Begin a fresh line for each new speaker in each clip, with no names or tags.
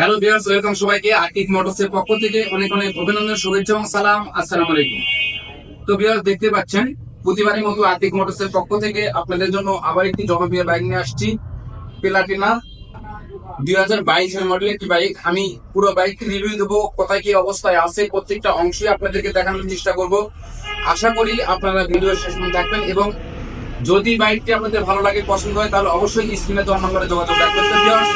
Hello viewers welcome সবাইকে Artic motors এর পক্ষ থেকে অনেক অনেক অভিনন্দন, শুভেচ্ছা এবং সালাম। আসসালামু আলাইকুম। তো ভিউয়ার্স দেখতে পাচ্ছেন প্রতিবারের মতো আর্টিক মোটরস এর পক্ষ থেকে আপনাদের জন্য আবার একটি জনপ্রিয় বাইক নিয়ে আসছি। প্লাটিনা দুই হাজার বাইশের মডেল একটি বাইক আমি পুরো বাইকটি রিভিউ দেবো, কোথায় কি অবস্থায় আছে, প্রত্যেকটা অংশই আপনাদেরকে দেখানোর চেষ্টা করব। আশা করি আপনারা ভিডিও শেষ থাকবেন এবং যদি বাইকটি আপনাদের ভালো লাগে পছন্দ হয় তাহলে অবশ্যই স্ক্রিনে দেওয়া নম্বরে যোগাযোগ রাখবেন। তো viewers,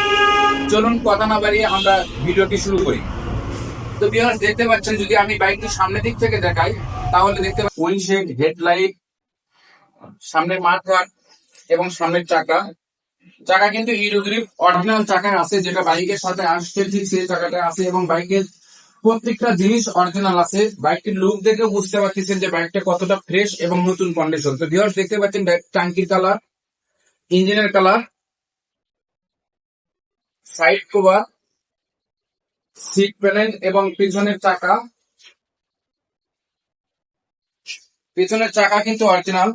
চলুন কথা না বাড়িয়ে আমরা ভিডিওটি শুরু করি। তো ভিউয়ার্স দেখতে পাচ্ছেন যদি আমি বাইকটি সামনের দিক থেকে দেখাই তাহলে দেখতে পাচ্ছেন উইন্ডশেড হেডলাইট সামনের মাঠঘাট এবং সামনের চাকা। চাকা কিন্তু হিরো গ্রিপ অরিজিনাল চাকা আছে যেটা বাইকের সাথে আসছে ঠিক সেই চাকাটা আছে এবং বাইকের প্রত্যেকটা জিনিস অরিজিনাল আছে। বাইকটির লুক দেখে বুঝতে পারতেছেন যে বাইকটা কতটা ফ্রেশ এবং নতুন কন্ডিশন তো ভিউয়ার্স দেখতে পাচ্ছেন টাঙ্কির কালার ইঞ্জিনের colour side cover seat panel এবং পিছনের চাকা। পিছনের চাকা কিন্তু অরিজিনাল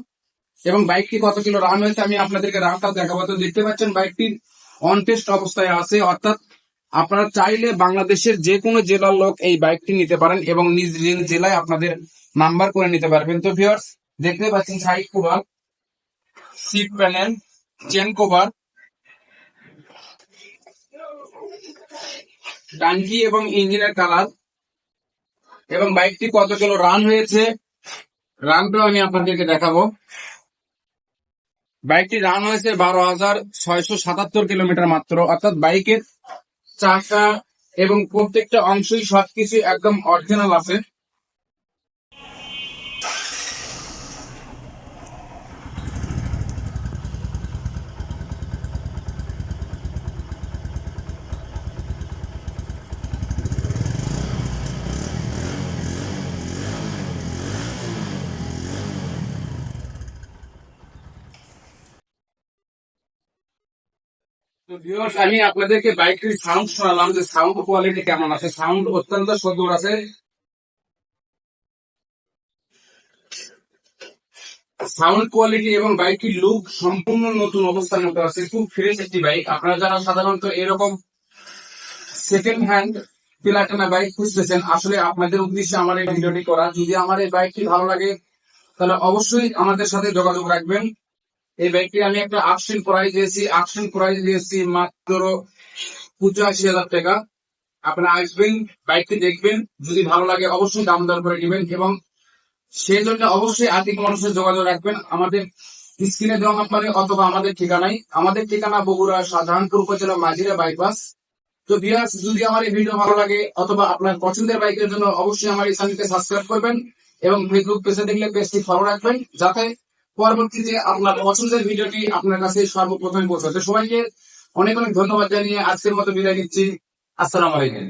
এবং বাইকটি কত কিলো রান হয়েছে আমি আপনাদেরকে রানটা দেখাবো। তো দেখতে পাচ্ছেন বাইকটির অন টেস্ট অবস্থায় আছে, অর্থাৎ আপনারা চাইলে বাংলাদেশের যে কোনো জেলার লোক এই বাইকটি নিতে পারেন এবং নিজ নিজ জেলায় আপনাদের নাম্বার করে নিতে পারবেন। তো ভিউয়ার্স দেখতে পাচ্ছেন side cover seat panel chain cover টাঙ্কি এবং ইঞ্জিনের কালার এবং বাইকটি কত কিলো রান হয়েছে রানটাও আমি আপনাদেরকে দেখাবো। বাইকটি রান হয়েছে বারো হাজার ছয়শো সাতাত্তর কিলোমিটার মাত্র, অর্থাৎ বাইকের চাকা এবং প্রত্যেকটা অংশই সবকিছু একদম অরিজিনাল আছে। আমি আপনাদেরকে বাইকটির সাউন্ড শোনালাম যে সাউন্ড কোয়ালিটি কেমন আছে? সাউন্ড অত্যন্ত সুন্দর আছে। সাউন্ড কোয়ালিটি এবং বাইকটির লুক সম্পূর্ণ নতুন অবস্থার মধ্যে আছে। খুব ফ্রেশ একটি বাইক। আপনারা যারা সাধারণত এরকম সেকেন্ড হ্যান্ড প্লাটিনা বাইক খুঁজতেছেন, আসলে আপনাদের উদ্দেশ্যে আমার এই ভিডিওটি করা। যদি আমার এই বাইকটি ভালো লাগে, তাহলে অবশ্যই আমাদের সাথে যোগাযোগ রাখবেন। এই বাইকটি আমি একটা আকশন প্রাইস দিয়েছি আকশন প্রাইস দিয়েছি মাত্র পঁচাশি হাজার টাকা। আপনারা আসবেন, বাইকটি দেখবেন, যদি ভালো লাগে অবশ্যই দাম দর করে নেবেন এবং সেই জন্য অবশ্যই আর্থিক মানুষের যোগাযোগ রাখবেন। আমাদের স্ক্রিনে দেওয়া নাম্বারে অথবা আমাদের ঠিকানায়। আমাদের ঠিকানা বগুড়া সাধারণপুর উপজেলা, মাঝিরা বাইপাস। তো বিয়াস যদি আমার এই ভিডিও ভালো লাগে অথবা আপনার পছন্দের বাইকের জন্য অবশ্যই আমার এই চ্যানেলকে সাবস্ক্রাইব করবেন এবং ফেসবুক পেজে দেখলে পেজটি ফলো রাখবেন, যাতে পরবর্তীতে আপনার পছন্দের ভিডিওটি আপনার কাছে সর্বপ্রথমে পৌঁছাতে। সবাইকে অনেক অনেক ধন্যবাদ জানিয়ে আজকের মতো বিদায় নিচ্ছি। আসসালাম আলাইকুম।